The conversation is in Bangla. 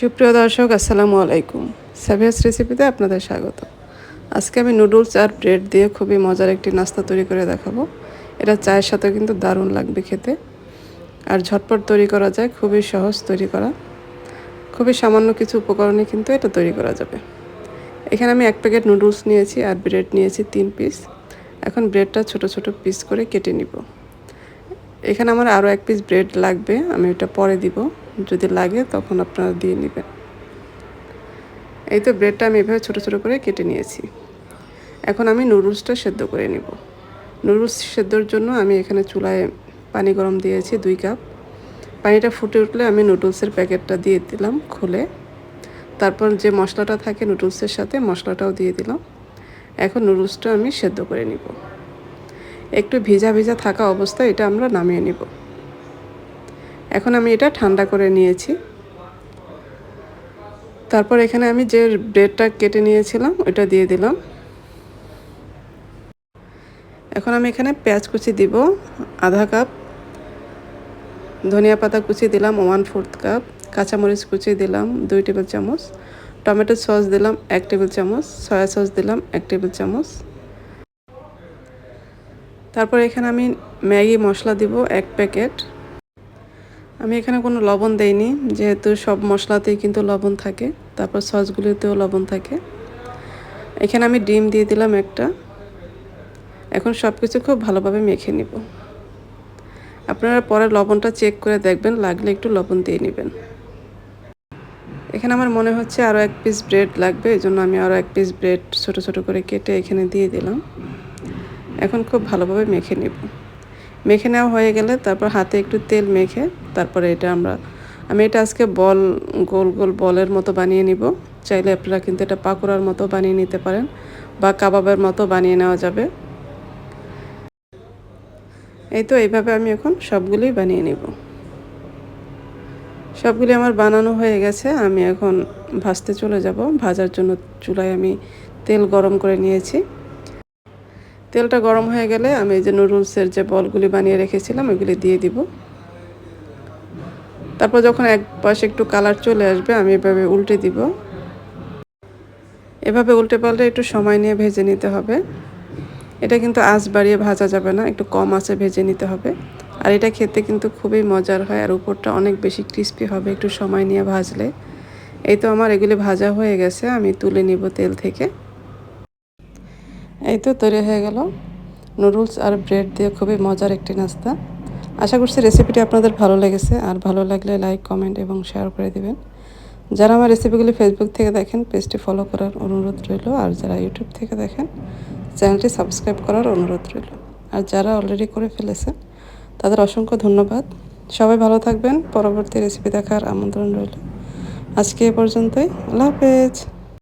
সুপ্রিয় দর্শক, আসসালামু আলাইকুম। সাবিয়াস রেসিপিতে আপনাদের স্বাগত। আজকে আমি নুডলস আর ব্রেড দিয়ে খুবই মজার একটি নাস্তা তৈরি করে দেখাবো। এটা চায়ের সাথে কিন্তু দারুণ লাগবে খেতে। আর ঝটপট তৈরি করা যায়, খুবই সহজ তৈরি করা। খুবই সামান্য কিছু উপকরণে কিন্তু এটা তৈরি করা যাবে। এখানে আমি এক প্যাকেট নুডলস নিয়েছি আর ব্রেড নিয়েছি তিন পিস। এখন ব্রেডটা ছোট ছোট পিস করে কেটে নিব। এখানে আমার আরও এক পিস ব্রেড লাগবে, আমি ওটা পরে দিব। যদি লাগে তখন আপনারা দিয়ে নেবেন। এই তো ব্রেডটা আমি এভাবে ছোটো ছোটো করে কেটে নিয়েছি। এখন আমি নুডলসটা সেদ্ধ করে নিব। নুডলস সেদ্ধর জন্য আমি এখানে চুলায় পানি গরম দিয়েছি দুই কাপ। পানিটা ফুটে উঠলে আমি নুডলসের প্যাকেটটা দিয়ে দিলাম খুলে। তারপর যে মশলাটা থাকে নুডলসের সাথে মশলাটাও দিয়ে দিলাম। এখন নুডলসটা আমি সেদ্ধ করে নিব। একটু ভিজা ভিজা থাকা অবস্থায় এটা আমরা নামিয়ে নিব। এখন আমি এটা ঠান্ডা করে নিয়েছি। তারপর এখানে আমি যে ব্রেডটা কেটে নিয়েছিলাম, ওইটা দিয়ে দিলাম। এখন আমি এখানে পেঁয়াজ কুচি দিব, আধা কাপ। ধনিয়া পাতা কুচি দিলাম ওয়ান ফোর্থ কাপ কাঁচামরিচ কুচি দিলাম, দুই টেবিল চামচ। টমেটো সস দিলাম, এক টেবিল চামচ। সয়া সস দিলাম, এক টেবিল চামচ। তারপর এখানে আমি ম্যাগি মশলা দিব, এক প্যাকেট। আমি এখানে কোনো লবণ দেইনি, যেহেতু সব মশলাতেই কিন্তু লবণ থাকে, তারপর সসগুলিতেও লবণ থাকে। এখানে আমি ডিম দিয়ে দিলাম একটা। এখন সব কিছু খুব ভালোভাবে মেখে নিব। আপনারা পরে লবণটা চেক করে দেখবেন, লাগলে একটু লবণ দিয়ে নেবেন। এখানে আমার মনে হচ্ছে আরও এক পিস ব্রেড লাগবে, এই জন্য আমি আরও এক পিস ব্রেড ছোট ছোট করে কেটে এখানে দিয়ে দিলাম। এখন খুব ভালোভাবে মেখে নেব। মেখে নেওয়া হয়ে গেলে তারপর হাতে একটু তেল মেখে তারপরে এটা আমরা, আমি এটা আজকে বল, গোল গোল বলের মতো বানিয়ে নিব। চাইলে আপনারা কিন্তু এটা পাকোড়ার মতো বানিয়ে নিতে পারেন বা কাবাবের মতো বানিয়ে নেওয়া যাবে। এই তো এইভাবে আমি এখন সবগুলোই বানিয়ে নিব। সবগুলি আমার বানানো হয়ে গেছে, আমি এখন ভাজতে চলে যাব। ভাজার জন্য চুলায় আমি তেল গরম করে নিয়েছি। তেলটা গরম হয়ে গেলে আমি যে নুডলসের যে বলগুলি বানিয়ে রেখেছিলাম, ওইগুলি দিয়ে দিব। তারপর যখন এক পাশে একটু কালার চলে আসবে, আমি এভাবে উল্টে দিব। এভাবে উল্টে পাল্টে একটু সময় নিয়ে ভেজে নিতে হবে। এটা কিন্তু আঁচ বাড়িয়ে ভাজা যাবে না, একটু কম আঁচে ভেজে নিতে হবে। আর এটা খেতে কিন্তু খুবই মজার হয়, আর উপরটা অনেক বেশি ক্রিস্পি হবে একটু সময় নিয়ে ভাজলে। এই তো আমার এগুলি ভাজা হয়ে গেছে, আমি তুলে নিব তেল থেকে। এই তো তৈরি হয়ে গেল। নুডলস আর ব্রেড দিয়ে খুবই মজার একটি নাস্তা। আশা করছি রেসিপিটি আপনাদের ভালো লেগেছে। আর ভালো লাগলে লাইক কমেন্ট এবং শেয়ার করে দিবেন। যারা আমার রেসিপিগুলি ফেসবুক থেকে দেখেন পেজটি ফলো করার অনুরোধ রইল। আর যারা ইউটিউব থেকে দেখেন চ্যানেলটি সাবস্ক্রাইব করার অনুরোধ রইল। আর যারা অলরেডি করে ফেলেছেন, তাদের অসংখ্য ধন্যবাদ। সবাই ভালো থাকবেন। পরবর্তী রেসিপি দেখার আমন্ত্রণ রইল। আজকে এ পর্যন্তই। আল্লাহ হাফেজ।